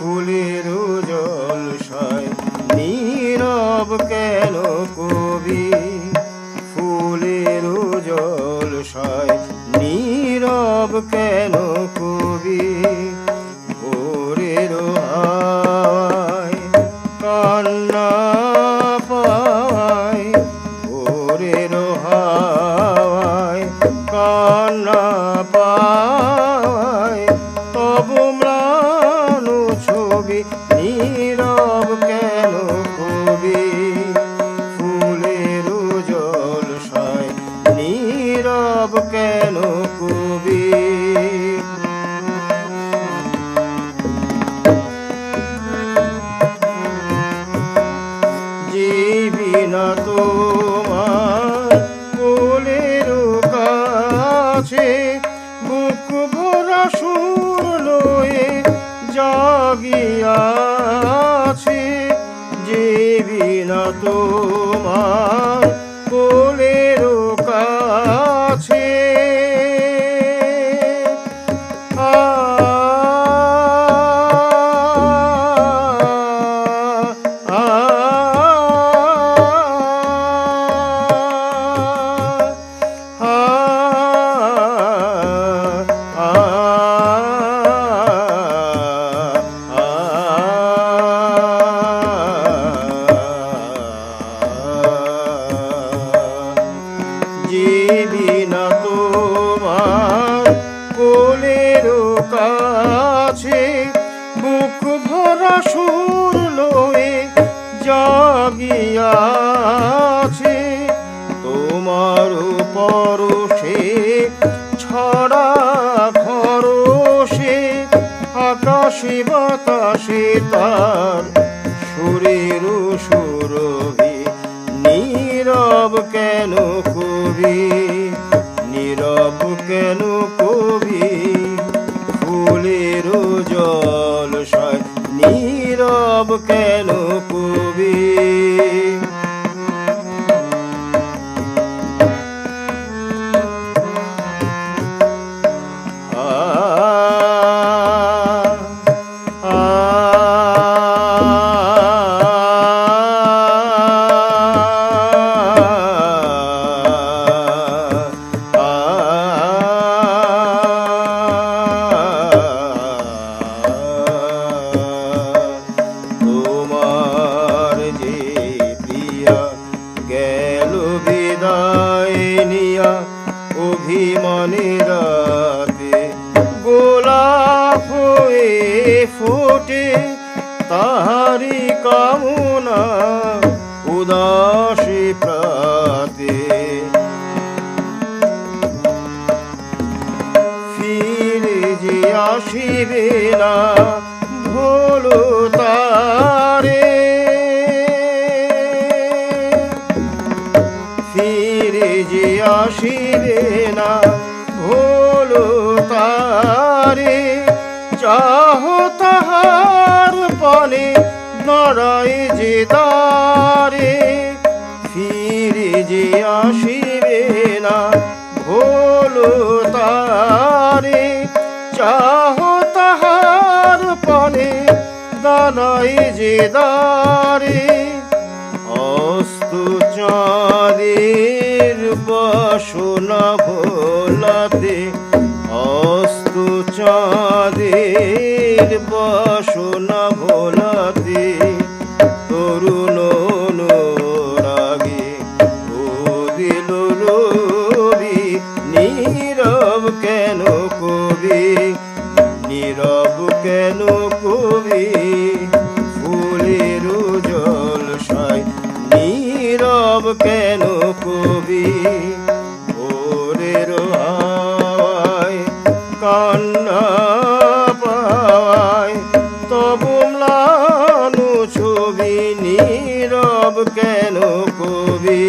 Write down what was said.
ফুলের জলসায় নীরব কেন কবি? ফুলের জলসায় নীরব কেন কবি? ভোরের হাওয়ায় কান্না কান্না পায়। তবু নীরব কেন কবি? জীবিন তোমার জীবিনা তোমার কোলের কাছে। বুক ভরা সুর লয়ে জাগিয়াছে। তোমার পরশে ছড়া খরসে আকাশে বাতাসে তার সুরের সুরভি। নীরব কেন কবি নীরব কেন কবি? ফুলের জল নীরব কেন ফোটে তাহারি কামনা উদাসী প্রাতে। ফিরে যে আসিবে না ভোলো তারে। ফিরে যে আসিবে না ভোলো তারে। নই জিদারি অস্তু চরির বসুন ভোলাতে অস্তু চরির বসুন ভোলাতে তরুণ রাগে ও দিল রবি কেন কবি, নীরব কেন কবি? কেন কবি?